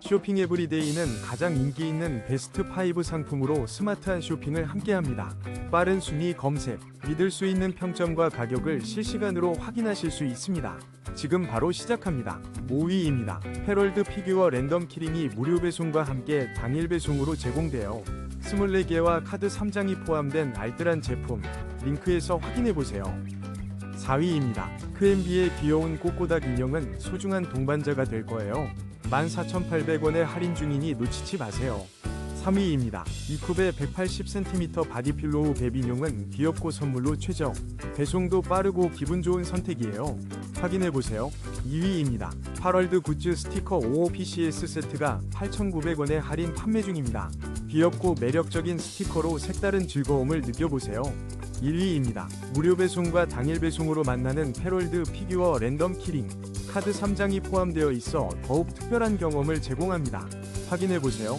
쇼핑 에브리데이는 가장 인기 있는 베스트 5 상품으로 스마트한 쇼핑을 함께합니다. 빠른 순위 검색, 믿을 수 있는 평점과 가격을 실시간으로 확인하실 수 있습니다. 지금 바로 시작합니다. 5위입니다. 헤럴드 피규어 랜덤 키링이 무료 배송과 함께 당일 배송으로 제공되어 24개와 카드 3장이 포함된 알뜰한 제품 링크에서 확인해 보세요. 4위입니다. 크엠비의 귀여운 꼬꼬닥 인형은 소중한 동반자가 될 거예요. 14,800원에 할인 중이니 놓치지 마세요. 3위입니다. 이쿱의 180cm 바디필로우 베비뇽은 귀엽고 선물로 최적. 배송도 빠르고 기분 좋은 선택이에요. 확인해보세요. 2위입니다. 파럴드 굿즈 스티커 55PCS 세트가 8,900원에 할인 판매 중입니다. 귀엽고 매력적인 스티커로 색다른 즐거움을 느껴보세요. 1위입니다. 무료 배송과 당일 배송으로 만나는 패럴드 피규어 랜덤 키링. 카드 3장이 포함되어 있어 더욱 특별한 경험을 제공합니다. 확인해보세요.